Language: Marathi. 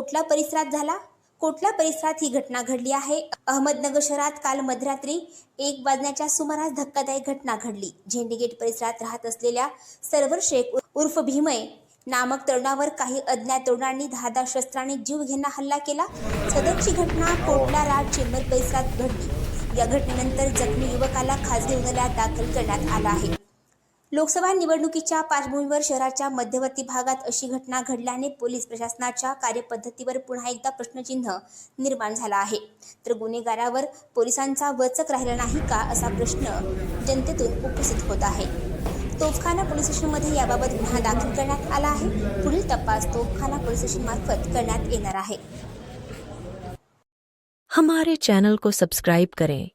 परिसरात झाला. कोटला परिसरात ही घटना घडली आहे. अहमदनगर शहरात काल मध्यरात्री एक वाजण्याच्या सुमारास धक्कादायक घटना घडली. झेंडीगेट परिसरात राहत असलेल्या सर्वर शेख उर्फ भीमय नामक तरुणावर काही अज्ञात तरुणांनी धादा शस्त्राने जीव घेणा हल्ला केला. सदरची घटना कोटला राज चेंबर परिसरात घडली. या घटनेनंतर जखमी युवकाला खासगी रुग्णालयात दाखल करण्यात आला आहे. लोकसभा निवडणुकीच्या पार्श्वभूमीवर शहराच्या मध्यवर्ती भागात अशी घटना घडल्याने पोलीस प्रशासनाच्या कार्यपद्धतीवर पुन्हा एकदा प्रश्नचिन्ह निर्माण झाला आहे. तर गुन्हेगारावर पोलिसांचा वचक राहिला नाही का असा प्रश्न जनतेतून उपस्थित होत आहे. तोफखाना पोलीस स्टेशनमध्ये याबाबत गुन्हा दाखल करण्यात आला आहे. पुढील तपास तोफखाना पोलीस स्टेशन मार्फत करण्यात येणार आहे. हमारे चैनल को सब्सक्राइब करें।